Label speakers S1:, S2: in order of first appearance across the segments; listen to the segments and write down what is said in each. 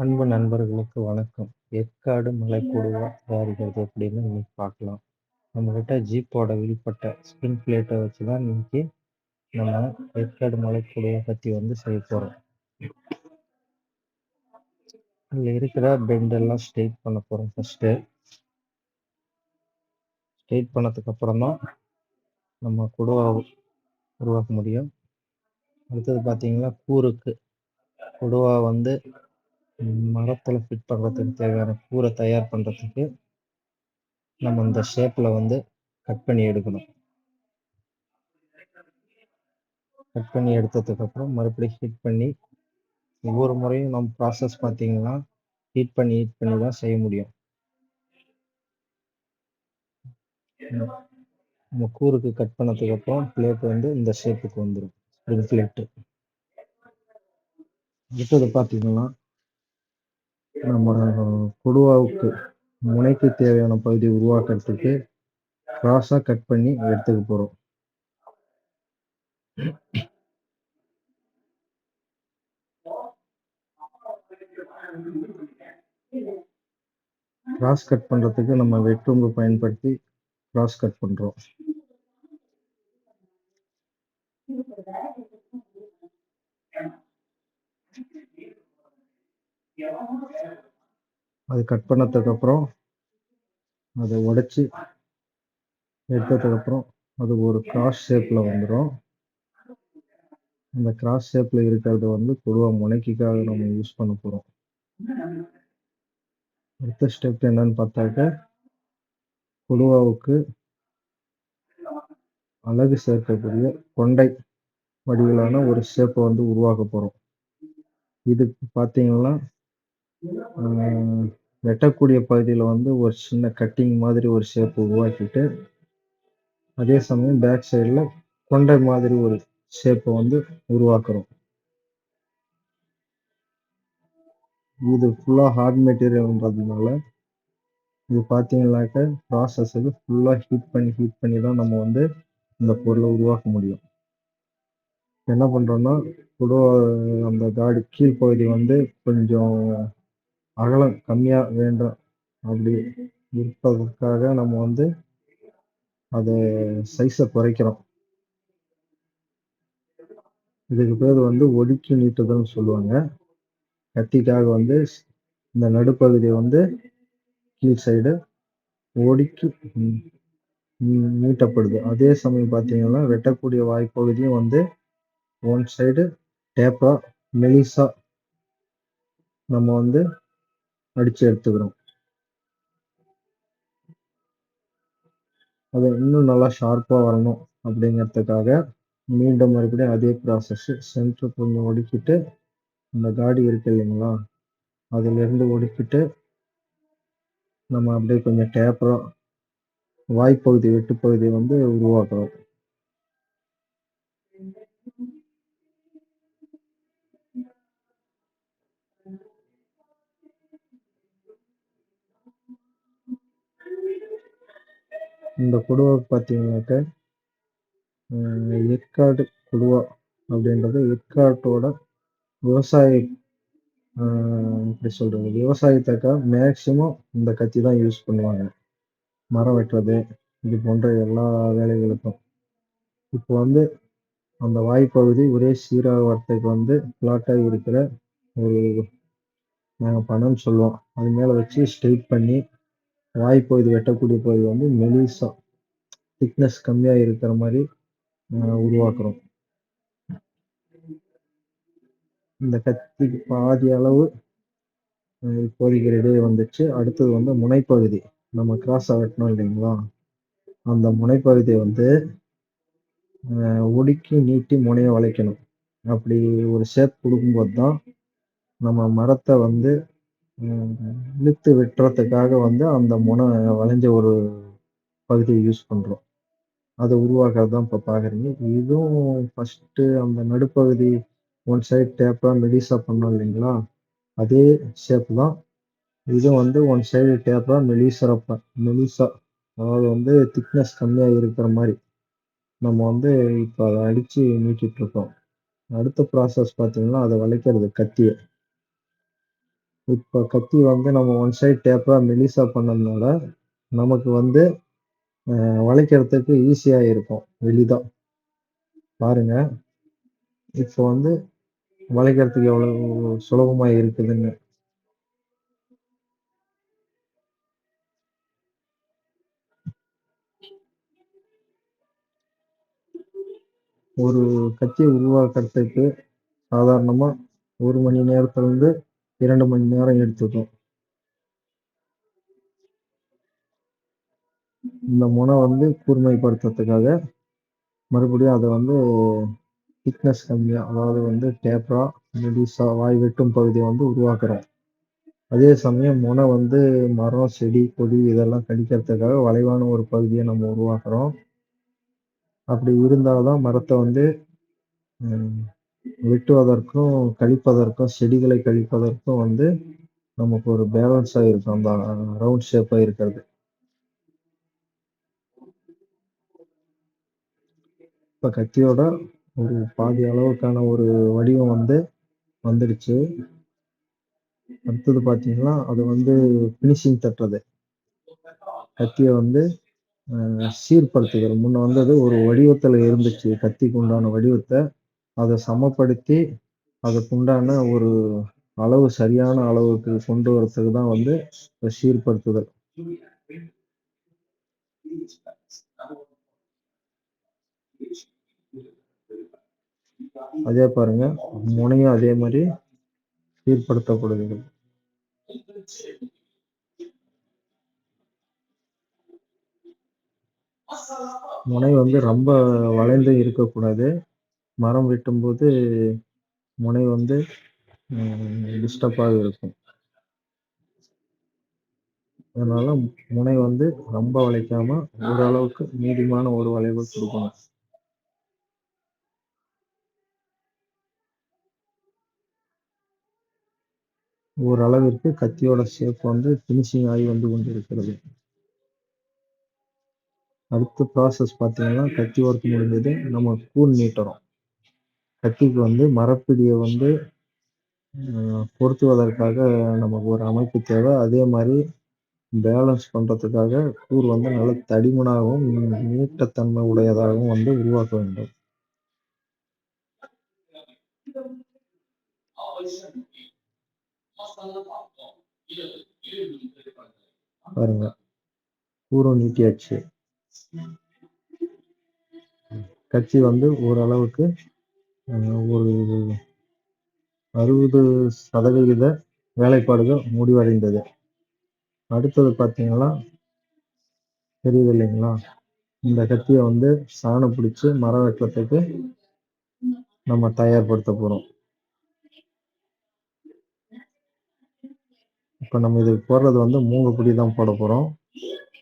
S1: அன்பு நண்பர்களுக்கு வணக்கம். ஏற்காடு மலைக்குடுவா தயாரிக்கிறது அப்படின்னு இன்னைக்கு பார்க்கலாம். நம்மகிட்ட ஜீப்போட வில்பட்ட ஸ்பின் பிளேட்டை வச்சு தான் இன்னைக்கு நம்ம ஏற்காடு மலைக்குடுவா பற்றி வந்து செய்ய போகிறோம். அதில் இருக்கிற பெண்ட் எல்லாம் ஸ்ட்ரெயிட் பண்ண போகிறோம் ஃபஸ்ட்டு. ஸ்ட்ரெயிட் பண்ணதுக்கு அப்புறம் தான் நம்ம குடுவா உருவாக்க முடியும். அடுத்தது பார்த்தீங்கன்னா கூருக்கு குடுவா வந்து மரத்தில் ஃபிட் பண்ணுறதுக்கு தேவையான கூரை தயார் பண்ணுறதுக்கு நம்ம இந்த ஷேப்பில் வந்து கட் பண்ணி எடுக்கணும். கட் பண்ணி எடுத்ததுக்கப்புறம் மறுபடியும் ஹீட் பண்ணி ஒவ்வொரு முறையும் நம்ம ப்ராசஸ் பார்த்தீங்கன்னா ஹீட் பண்ணி ஹீட் பண்ணி தான் செய்ய முடியும். நம்ம கூருக்கு கட் பண்ணதுக்கப்புறம் பிளேட் வந்து இந்த ஷேப்புக்கு வந்துடும் ஸ்ப்ரிங் பிளேட்டு அடுத்தது பார்த்தீங்கன்னா நம்ம கொடுவாவுக்கு முனைக்கு தேவையான பகுதி உருவாக்குறதுக்கு கிராஸாக கட் பண்ணி எடுத்துக்க போகிறோம் கிராஸ் கட் பண்ணுறதுக்கு நம்ம வெட்டும்பு பயன்படுத்தி கிராஸ் கட் பண்ணுறோம் அது கட் பண்ணதுக்கப்புறம் அதை உடைச்சி எடுத்ததுக்கப்புறம் அது ஒரு கிராஸ் ஷேப்பில் வந்துடும் அந்த கிராஸ் ஷேப்பில் இருக்கிறத வந்து பொதுவாக முனைக்கிக்காக நம்ம யூஸ் பண்ண போகிறோம் அடுத்த ஸ்டெப் என்னன்னு பார்த்தாக்க குழுவாவுக்கு அழகு சேர்க்கக்கூடிய கொண்டை வடிவிலான ஒரு ஷேப்பை வந்து உருவாக்க போகிறோம் இதுக்கு பார்த்தீங்கன்னா வெட்டக்கூடிய பகுதியில் வந்து ஒரு சின்ன கட்டிங் மாதிரி ஒரு ஷேப் உருவாக்கிட்டு அதே சமயம் பேக் சைடில் கொண்டை மாதிரி ஒரு ஷேப்பை வந்து உருவாக்குறோம். இது ஃபுல்லாக ஹார்ட் மெட்டீரியல்ன்றதுனால இது பார்த்தீங்கன்னாக்க ப்ராசஸ் வந்து ஃபுல்லாக ஹீட் பண்ணி ஹீட் பண்ணி தான் நம்ம வந்து இந்த பொருளை உருவாக்க முடியும். என்ன பண்ணுறோன்னா கூட அந்த காடி கீழ்ப்பகுதி வந்து கொஞ்சம் அகலம் கம்மியாக வேண்டும். அப்படி இருப்பதற்காக நம்ம வந்து அதை சைஸை குறைக்கிறோம். இதுக்கு பேர் வந்து ஒடுக்கி நீட்டுதல்னு சொல்லுவாங்க. கத்திக்காக வந்து இந்த நடுப்பகுதியை வந்து கீழ் சைடு ஒடுக்கி நீட்டப்படுது. அதே சமயம் பார்த்தீங்கன்னா வெட்டக்கூடிய வாய்ப்பகுதியும் வந்து ஒன் சைடு டேப்பாக மெலிசா நம்ம வந்து அடித்து எடுத்துக்கிறோம். அது இன்னும் நல்லா ஷார்ப்பாக வரணும் அப்படிங்கிறதுக்காக மீண்டும் மறுபடியும் அதே ப்ராசஸ்ஸு சென்டர் கொஞ்சம் ஒடுக்கிட்டு இந்த காடி இருக்கு இல்லைங்களா? அதிலிருந்து ஒடுக்கிட்டு நம்ம அப்படியே கொஞ்சம் டேப்பராக வாய்ப்பகுதி வெட்டுப்பகுதி வந்து உருவாக்குறோம் இந்த கொடுவா பார்த்தீங்கன்னாக்க ஏற்காடு கொடுவா அப்படின்றது ஏற்காட்டோட விவசாய எப்படி சொல்கிறது விவசாயத்துக்காக மேக்சிமம் இந்த கத்தி தான் யூஸ் பண்ணுவாங்க. மரம் வெட்டுறது இது போன்ற எல்லா வேலைகளுக்கும். இப்போ வந்து அந்த வாய்ப்பகுதி ஒரே சீராக வரத்துக்கு வந்து பிளாட்டாக இருக்கிற ஒரு நாங்கள் பணம்னு சொல்லுவோம். அது மேலே வச்சு ஸ்ட்ரெயிட் பண்ணி வாய்ப்பகுதி வெட்டக்கூடிய பகுதி வந்து மெலிசா திக்னஸ் கம்மியாக இருக்கிற மாதிரி உருவாக்குறோம். இந்த கத்திக்கு பாதி அளவு இப்போதைக்கு வந்துச்சு. அடுத்தது வந்து முனைப்பகுதி. நம்ம கிராஸாக வெட்டணும் இல்லைங்களா? அந்த முனைப்பகுதியை வந்து ஒடுக்கி நீட்டி முனையை வளைக்கணும். அப்படி ஒரு ஷேப் கொடுக்கும்போது தான் நம்ம மரத்தை வந்து இழுத்து வெட்டுறதுக்காக வந்து அந்த முனை வளைஞ்ச ஒரு பகுதியை யூஸ் பண்ணுறோம் அதை உருவாக்குறது தான் இப்போ பார்க்குறீங்க இதுவும் ஃபஸ்ட்டு அந்த நடுப்பகுதி ஒன் சைட் டேப்பாக மெலிசாக பண்ணோம் இல்லைங்களா? அதே ஷேப் தான். இதுவும் வந்து ஒன் சைடு டேப்பாக மெலிசரப்ப மெலிசா. அதாவது வந்து திக்னஸ் கம்மியாக இருக்கிற மாதிரி. நம்ம வந்து இப்போ அதை அடித்து நீட்டிகிட்ருக்கோம் அடுத்த ப்ராசஸ் பார்த்தீங்கன்னா அதை வளைக்கிறது கத்தியை. இப்போ கத்தி வந்து நம்ம ஒன் சைட் டேப்பாக மெலிசா பண்ணதுனால நமக்கு வந்து வளைக்கிறதுக்கு ஈஸியாக இருக்கும். வெளிதான் பாருங்க. இப்போ வந்து வளைக்கிறதுக்கு எவ்வளோ சுலபமாக இருக்குதுன்னு. ஒரு கத்தியை உருவாக்குறதுக்கு சாதாரணமாக ஒரு மணி நேரத்துலேருந்து இரண்டு மணி நேரம் எடுத்துக்கும் இந்த முனை வந்து கூர்மைப்படுத்துறதுக்காக மறுபடியும் அதை வந்து திக்னஸ் கம்மியாக அதாவது வந்து டேப்பரா மெலிசா வாய் வெட்டும் பகுதியை வந்து உருவாக்குறோம். அதே சமயம் முனை வந்து மரம் செடி கொடி இதெல்லாம் கடிக்கிறதுக்காக வளைவான ஒரு பகுதியை நம்ம உருவாக்குறோம். அப்படி இருந்தால் தான் மரத்தை வந்து வெட்டுவதற்கும் கழிப்பதற்கும் செடிகளை கழிப்பதற்கும் வந்து நமக்கு ஒரு பேலன்ஸாக இருக்கும். அந்த ரவுண்ட் ஷேப்பாக இருக்கிறது. இப்போ கத்தியோட ஒரு பாதி அளவுக்கான ஒரு வடிவம் வந்து வந்துடுச்சு. அடுத்தது பார்த்தீங்கன்னா அது வந்து ஃபினிஷிங் தட்டுறது. கத்தியை வந்து சீர்படுத்துகிறது முன்ன வந்தது ஒரு வடிவத்தில் இருந்துச்சு. கத்திக்கு உண்டான வடிவத்தை அதை சமப்படுத்தி அதுக்குண்டான ஒரு அளவு சரியான அளவுக்கு கொண்டு வரத்துக்கு தான் வந்து சீர்படுத்துதல். அதே பாருங்க முனையும் அதே மாதிரி சீர்படுத்தப்படுகிறது. முனை வந்து ரொம்ப வளைந்து இருக்கக்கூடாது. மரம் வெட்டும்போது முனை வந்து டிஸ்டர்பாக இருக்கும். அதனால முனை வந்து ரொம்ப வளைக்காம ஓரளவுக்கு மீடியமான ஒரு வளைவு கொடுக்கணும். ஓரளவிற்கு கத்தியோட ஷேப் வந்து ஃபினிஷிங் ஆகி வந்து கொண்டிருக்கிறது. அடுத்த ப்ராசஸ் பார்த்தீங்கன்னா கத்தி ஒர்க் முடிஞ்சது நம்ம கூன் நீட்டுறோம் கத்திக்கு வந்து மரப்பிடியை வந்து பொருத்துவதற்காக நமக்கு ஒரு அமைப்பு தேவை. அதே மாதிரி பேலன்ஸ் பண்ணுறதுக்காக கூர் வந்து நல்ல தடிமனாகவும் நீட்டத்தன்மை உடையதாகவும் வந்து உருவாக்க வேண்டும். பாருங்க. கூரம் நீட்டியாச்சு. கட்சி வந்து ஓரளவுக்கு ஒரு அறுபது சதவிகித வேலைப்பாடுகள் முடிவடைந்தது. அடுத்தது பார்த்தீங்கன்னா தெரியுது இல்லைங்களா இந்த கத்தியை வந்து சாணம் பிடிச்சி மரம் வெட்டுறதுக்கு நம்ம தயார்படுத்த போகிறோம் இப்போ நம்ம இது போடுறது வந்து மூணு பிடி தான் போட போகிறோம்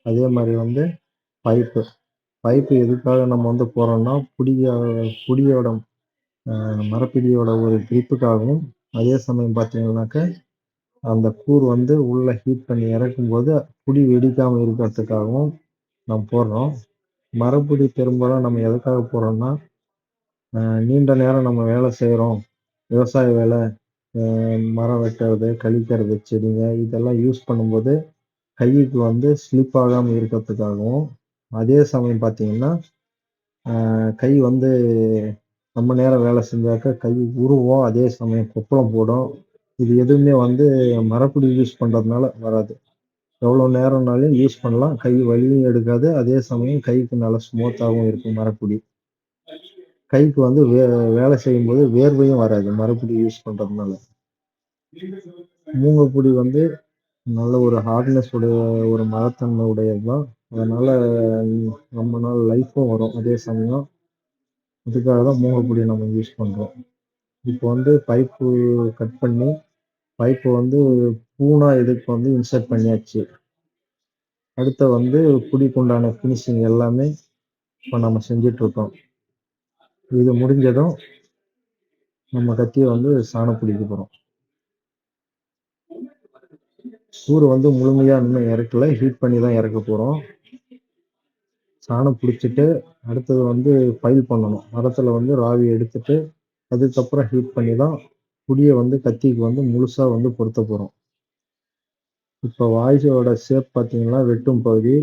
S1: அதே மாதிரி வந்து பைப்பு. பைப்பு எதுக்காக நம்ம வந்து போடுறோம்னா புடிய புடியோட மரப்பிடியோட ஒரு கிரிப்புக்காகவும் அதே சமயம் பார்த்தீங்கன்னாக்க அந்த கூர் வந்து உள்ளே ஹீட் பண்ணி இறக்கும்போது புடி வெடிக்காமல் இருக்கிறதுக்காகவும் நம்ம போடுறோம். மரப்பிடி பெரும்பாலும் நம்ம எதுக்காக போடுறோம்னா நீண்ட நேரம் நம்ம வேலை செய்கிறோம் விவசாய வேலை மரம் வெட்டுறது கழிக்கிறது செடிங்க இதெல்லாம் யூஸ் பண்ணும்போது கைக்கு வந்து ஸ்லிப் ஆகாமல் இருக்கிறதுக்காகவும் அதே சமயம் பார்த்தீங்கன்னா கை வந்து நம்ம நேரம் வேலை செஞ்சாக்க கை உருவோம். அதே சமயம் கொப்பளம் போடும். இது எதுவுமே வந்து மரப்பிடி யூஸ் பண்ணுறதுனால வராது. எவ்வளோ நேரம்னாலும் யூஸ் பண்ணலாம். கை வலியும் எடுக்காது. அதே சமயம் கைக்கு நல்லா ஸ்மூத்தாகவும் இருக்கும் மரப்பிடி. கைக்கு வந்து வே வேலை செய்யும்போது வேர்வையும் வராது மரப்பிடி யூஸ் பண்ணுறதுனால மூங்கப்பிடி வந்து நல்ல ஒரு ஹார்ட்னஸ் உடைய ஒரு மரத்தன்மை உடையது தான் அதனால் ரொம்ப நாள் லைஃப்பும் வரும். அதே சமயம் அதுக்காக தான் மூங்கப்பொடியை நம்ம யூஸ் பண்ணுறோம் இப்போ வந்து பைப்பு கட் பண்ணி பைப்பை வந்து பூனா இதுக்கு வந்து இன்சர்ட் பண்ணியாச்சு. அடுத்த வந்து குடிக்குண்டான ஃபினிஷிங் எல்லாமே இப்போ நம்ம செஞ்சிட்ருக்கோம் இது முடிஞ்சதும் நம்ம கத்தியை வந்து சாணம் பிடிக்க போகிறோம் சூறு வந்து முழுமையாக இன்னும் இறக்கல. ஹீட் பண்ணி தான் இறக்க போகிறோம் சாணம் பிடிச்சிட்டு அடுத்தது வந்து ஃபைல் பண்ணணும். மரத்தில் வந்து ராவி எடுத்துட்டு அதுக்கப்புறம் ஹீட் பண்ணி தான் புடியை வந்து கத்திக்கு வந்து முழுசாக வந்து பொருத்த போகிறோம் இப்போ வாய்ஸோட ஷேப் பார்த்தீங்கன்னா வெட்டும் பகுதி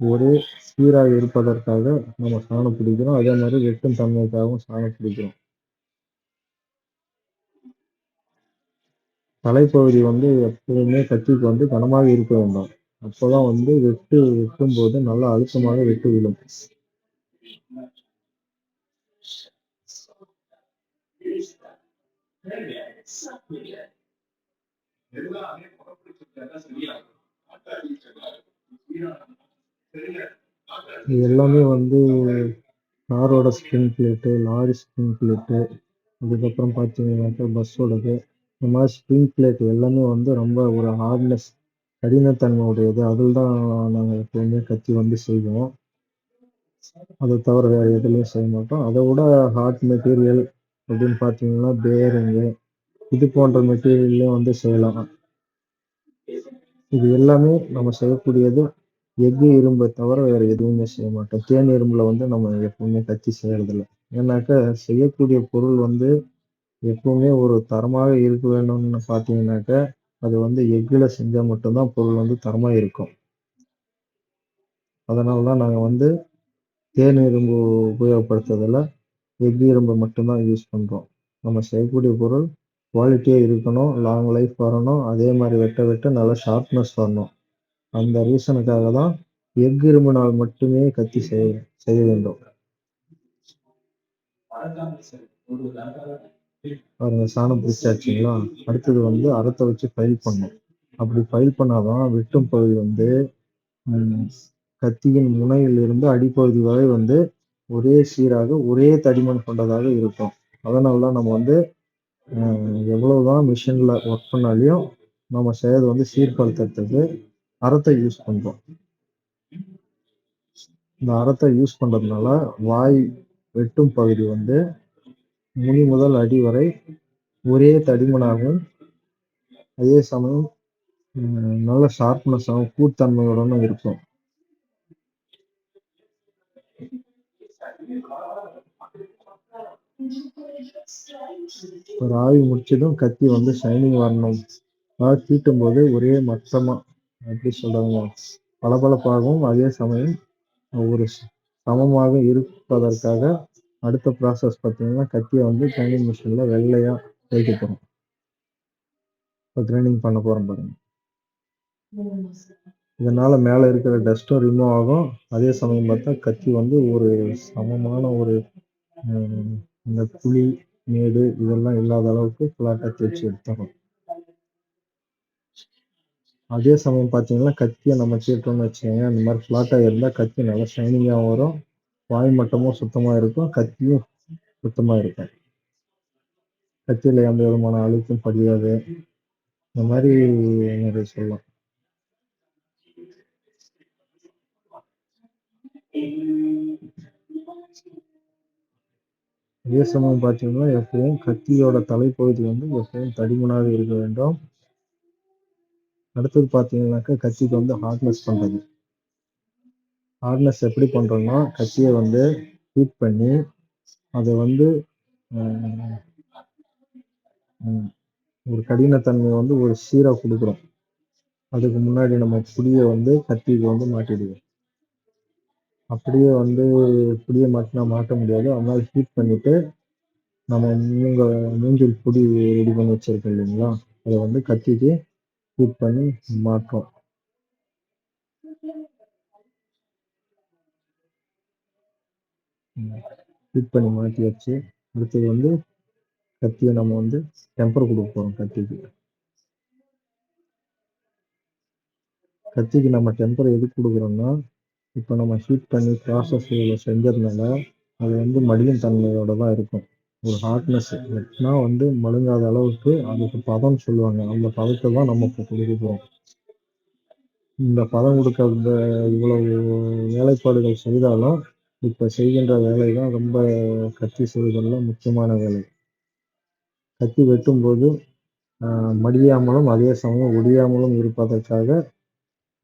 S1: ஒரே சீராக இருப்பதற்காக நம்ம சாணம் பிடிக்கிறோம் அதே மாதிரி வெட்டும் தன்மைக்காகவும் சாணம் பிடிக்கிறோம் தலைப்பகுதி வந்து எப்போதுமே கத்திக்கு வந்து கனமாக இருக்க வேண்டும். அப்போதான் வந்து வெட்டு வெட்டும் போது நல்லா அழுத்தமாக வெட்டு விழும். இது எல்லாமே வந்து காரோட skin plate lorry skin plate அதுக்கப்புறம் பார்த்தீங்கன்னாக்கா பஸ்ஸோடது இந்த மாதிரி ஸ்ப்ரிங் பிளேட் எல்லாமே வந்து ரொம்ப ஒரு ஹார்ட்னஸ் கடினத்தன்மை உடையது அதில் தான் நாங்கள் எப்போவுமே கத்தி வந்து செய்வோம். அதை தவிர வேறு எதுலேயும் செய்ய மாட்டோம். அதை விட ஹார்ட் மெட்டீரியல் அப்படின்னு பார்த்தீங்கன்னா பேரிங்கு இது போன்ற மெட்டீரியல்லையும் வந்து செய்யலாம். இது எல்லாமே நம்ம செய்யக்கூடியது எஃகு இரும்பை தவிர வேறு எதுவுமே செய்ய மாட்டோம். தேன் இரும்பில் வந்து நம்ம எப்பவுமே கத்தி செய்யறதில்ல. ஏன்னாக்கா செய்யக்கூடிய பொருள் வந்து எப்பவுமே ஒரு தரமாக இருக்க வேணும்னு பார்த்தீங்கன்னாக்கா அது வந்து எஃகில் செஞ்சால் மட்டும்தான் பொருள் வந்து தரமாக இருக்கும். அதனால தான் நாங்கள் வந்து தேன் இரும்பு உபயோகப்படுத்துறதில் எஃகு இரும்பு மட்டும்தான் யூஸ் பண்ணுறோம் நம்ம செய்யக்கூடிய பொருள் குவாலிட்டியாக இருக்கணும் லாங் லைஃப் வரணும் அதே மாதிரி வெட்ட வெட்ட நல்லா ஷார்ப்னஸ் வரணும். அந்த ரீசனுக்காக தான் எஃகு இரும்பினால் மட்டுமே கத்தி செய்ய செய்ய வேண்டும். பாருங்க சாணம் பிடிச்சாச்சுங்களா? அடுத்தது வந்து அறத்தை வச்சு ஃபைல் பண்ணும் அப்படி ஃபைல் பண்ணாதான் வெட்டும் பகுதி வந்து கத்தியின் முனையிலிருந்து அடிப்பகுதி வரை வந்து ஒரே சீராக ஒரே தடிமன் கொண்டதாக இருக்கும். அதனால தான் நம்ம வந்து எவ்வளவுதான் மிஷினில் ஒர்க் பண்ணாலையும் நம்ம செய்யறது வந்து சீர்படுத்துறதுக்கு அறத்தை யூஸ் பண்ணுறோம் இந்த அறத்தை யூஸ் பண்ணுறதுனால வாய் வெட்டும் பகுதி வந்து முனி முதல் அடி வரை ஒரே தடிமனாகவும் அதே சமயம் நல்ல ஷார்ப்னஸாகவும் கூர்த்தன்மையுடனும் இருக்கும். ஒரு ஆவி முடிச்சதும் கத்தி வந்து ஷைனிங் வரணும். அதாவது தீட்டும் போது ஒரே மட்டமா எப்படி சொல்றாங்க. பளபளப்பாகவும் அதே சமயம் ஒரு சமமாக இருப்பதற்காக அடுத்த ப்ராசஸ் பார்த்தீங்கன்னா கத்தியை வந்து கிரைண்டிங் மிஷினில் வெள்ளையாக தேய்க்க போகிறோம் இப்போ கிரைண்டிங் பண்ண போகிறோம் பாருங்க. இதனால் மேலே இருக்கிற டஸ்ட்டும் ரிமூவ் ஆகும். அதே சமயம் பார்த்தா கத்தி வந்து ஒரு சமமான ஒரு இந்த புளி மேடு இதெல்லாம் இல்லாத அளவுக்கு ஃப்ளாட்டாக தேய்ச்சி எடுத்துடும் அதே சமயம் பார்த்தீங்கன்னா கத்தியை நம்ம கேட்டோம்னு வச்சுக்கோங்க அந்த மாதிரி ஃப்ளாட்டாக இருந்தால் கத்தி நல்லா ஷைனிங்காகவும் வரும். வாய் மட்டமும் சுத்தமாக இருக்கும் கத்தியும் சுத்தமாக இருக்கும் கத்தியில் எந்த விதமான அழுக்கும் படியாது. இந்த மாதிரி நிறைய சொல்லலாம். அதே சமயம் பார்த்தீங்கன்னா எப்பவும் கத்தியோட தலைப்பகுதி வந்து எப்பவும் தடிமனாக இருக்க வேண்டும். அடுத்தது பார்த்தீங்கன்னாக்கா கத்திக்கு வந்து ஹார்ட்னஸ் பண்ணுறது ஹார்ட்னஸ் எப்படி பண்ணுறோம்னா கத்தியை வந்து ஹீட் பண்ணி அதை வந்து ஒரு கடினத்தன்மை வந்து ஒரு சீராக கொடுக்குறோம். அதுக்கு முன்னாடி நம்ம புளியை வந்து கத்திக்கு வந்து மாட்டிடுவோம். அப்படியே வந்து புளியை மாட்டினா மாட்ட முடியாது. அதனால ஹீட் பண்ணிவிட்டு நம்ம மூங்க மூங்கில் பொடி ரெடி பண்ணி வச்சுருக்கோம் இல்லைங்களா? அதை வந்து கத்திக்கு ஹீட் பண்ணி மாட்டோம் ஃபிட் பண்ணி மாற்றி வச்சு அடுத்தது வந்து கத்தியை நம்ம வந்து டெம்பர் கொடுக்க போகிறோம் கத்திக்கு. கத்திக்கு நம்ம டெம்பர் எதுக்கு கொடுக்குறோம்னா இப்போ நம்ம ஹீட் பண்ணி ப்ராசஸ் செஞ்சதுனால அது வந்து மடியும் தன்மையோட தான் இருக்கும். ஒரு ஹார்ட்னஸ் எட்னா வந்து மழுங்காத அளவுக்கு அதுக்கு பதம் சொல்லுவாங்க. அந்த பதத்தை தான் நம்ம இப்போ கொடுக்க போகிறோம் இந்த பதம் கொடுக்க இவ்வளவு வேலைப்பாடுகள் செய்தாலும் இப்போ செய்கின்ற வேலை தான் ரொம்ப கத்தி செய்வதில் முக்கியமான வேலை. கத்தி வெட்டும்போது மடியாமலும் அதே சமயம் ஒடியாமலும் இருப்பதற்காக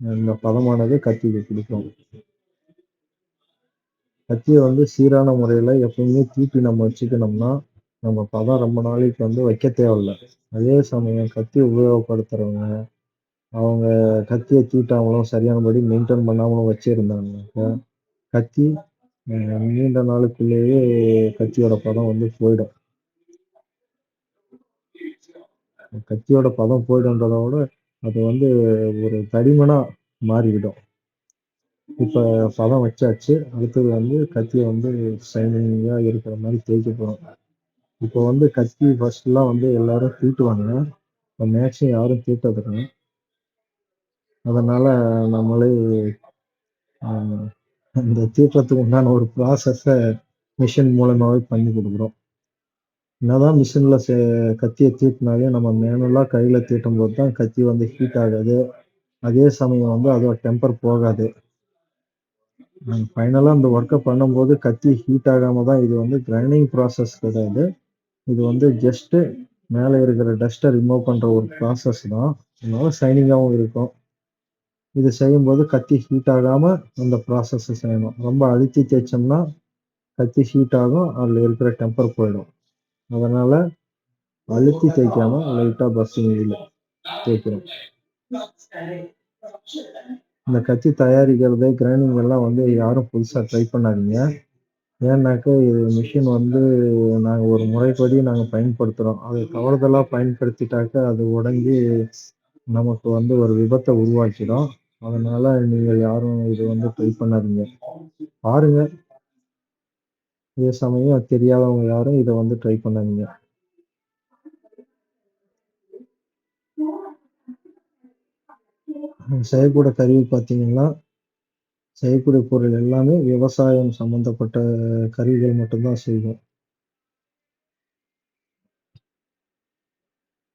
S1: இந்த பதமானது கத்திக்கு பிடிக்கும் கத்தியை வந்து சீரான முறையில் எப்பவுமே தீட்டி நம்ம வச்சுக்கணும்னா நம்ம பதம் ரொம்ப நாளைக்கு வந்து வைக்க தேவையில்ல. அதே சமயம் கத்தி உபயோகப்படுத்துறவங்க அவங்க கத்தியை தீட்டாமலும், சரியானபடி மெயின்டைன் பண்ணாமலும் வச்சுருந்தாங்க கத்தி அ நீண்ட நாளுக்குள்ளேயே கத்தியோட பதம் வந்து போயிடும். கத்தியோட பதம் போயிடும்ன்றத விட, அது வந்து ஒரு தடிமனா மாறிவிடும். இப்ப பதம் வச்சாச்சு. அடுத்தது வந்து கத்திய வந்து ஷைனிங்கா இருக்கிற மாரி தேய்க்க போறோம். இப்போ வந்து கத்தி ஃபர்ஸ்ட்லாம் வந்து எல்லாரும் தீட்டுவாங்க. இப்ப மேக்ஸிமம் யாரும் தீட்டதில்ல. அதனால நம்மளே அ அந்த தீட்டுறதுக்கு உண்டான ஒரு ப்ராசஸை மிஷின் மூலமாகவே பண்ணி கொடுக்குறோம் என்னதான் மிஷினில் சே கத்தியை தீட்டுனாலே நம்ம மேனுவலாக கையில் தீட்டும்போது தான் கத்தி வந்து ஹீட் ஆகாது. அதே சமயம் வந்து அதோட டெம்பர் போகாது. நாங்கள் ஃபைனலாக அந்த ஒர்க்கை பண்ணும்போது கத்தி ஹீட் ஆகாம தான் இது வந்து கிரைண்டிங் ப்ராசஸ் கிடையாது. இது வந்து ஜஸ்ட்டு மேலே இருக்கிற டஸ்ட்டை ரிமூவ் பண்ணுற ஒரு ப்ராசஸ் தான். அதனால சைனிங்காகவும் இருக்கும். இது செய்யும்போது கத்தி ஹீட் ஆகாம அந்த ப்ராசஸை செய்யணும். ரொம்ப அழுத்தி தேய்ச்சோம்னா, கத்தி ஹீட் ஆகும். அதுல இருக்கிற டெம்பர் போயிடும். அதனால அழுத்தி தேய்க்காம லைட்டா பஸ்ஸிங் வீல்ல தேய்க்கிறோம். இந்த கத்தி தயாரிக்கிறது, கிரைண்டிங் எல்லாம் வந்து யாரும் புதுசா ட்ரை பண்ணாதீங்க. ஏன்னாக்கா இது மிஷின் வந்து நாங்கள் ஒரு முறைப்படி நாங்கள் பயன்படுத்துகிறோம் அது தவறுதலாக பயன்படுத்திட்டாக்கா, அது உடஞ்சி நமக்கு வந்து ஒரு விபத்தை உருவாக்கிடும். அதனால நீங்கள் யாரும் இது வந்து ட்ரை பண்ணாதீங்க. பாருங்க. அதே சமயம் தெரியாதவங்க யாரும் இதை வந்து ட்ரை பண்ணாதீங்க. செய்யக்கூடிய கருவி பார்த்தீங்கன்னா, செய்யக்கூடிய பொருள் எல்லாமே விவசாயம் சம்மந்தப்பட்ட கருவிகள் மட்டும்தான் செய்வோம்.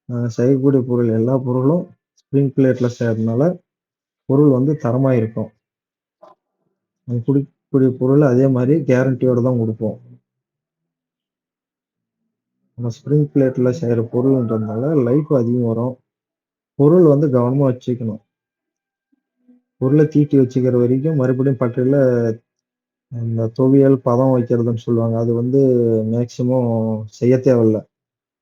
S1: நாங்கள் செய்யக்கூடிய பொருள் எல்லா பொருளும் ஸ்ப்ரிங் பிளேட்டில் செய்றதுனால, பொருள் வந்து தரமாக இருக்கும். நாங்க குடுக்கக்கூடிய பொருள் அதே மாதிரி கேரண்டியோடு தான் கொடுப்போம் நம்ம ஸ்ப்ரிங் பிளேட்டில் செய்கிற பொருள்ன்றதுனால லைஃப் அதிகம் வரும். பொருள் வந்து கவனமாக வச்சுக்கணும். பொருளை தீட்டி வச்சுக்கிற வரைக்கும் மறுபடியும் பட்டையில இந்த துவையல், பதம் வைக்கிறதுன்னு சொல்லுவாங்க. அது வந்து மேக்சிமம் செய்ய தேவையில்ல.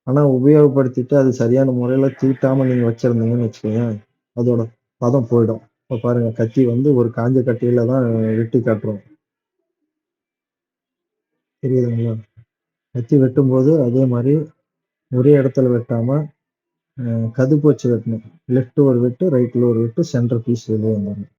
S1: ஆனால் உபயோகப்படுத்திட்டு அது சரியான முறையில் தீட்டாமல் நீங்கள் வச்சுருந்தீங்கன்னு வச்சுக்கோங்களேன், அதோட பதம் போயிடும். இப்போ பாருங்க கத்தி வந்து ஒரு காஞ்ச கட்டியில தான் வெட்டி காட்டுறோம். தெரியுதுங்களா? கத்தி வெட்டும்போது அதே மாதிரி ஒரே இடத்துல வெட்டாம, கதுப்பு வச்சு வெட்டணும். லெஃப்ட் ஒரு வெட்டு, ரைட்டில் ஒரு வெட்டு, சென்டர் பீஸ் வெளியே வந்துடணும்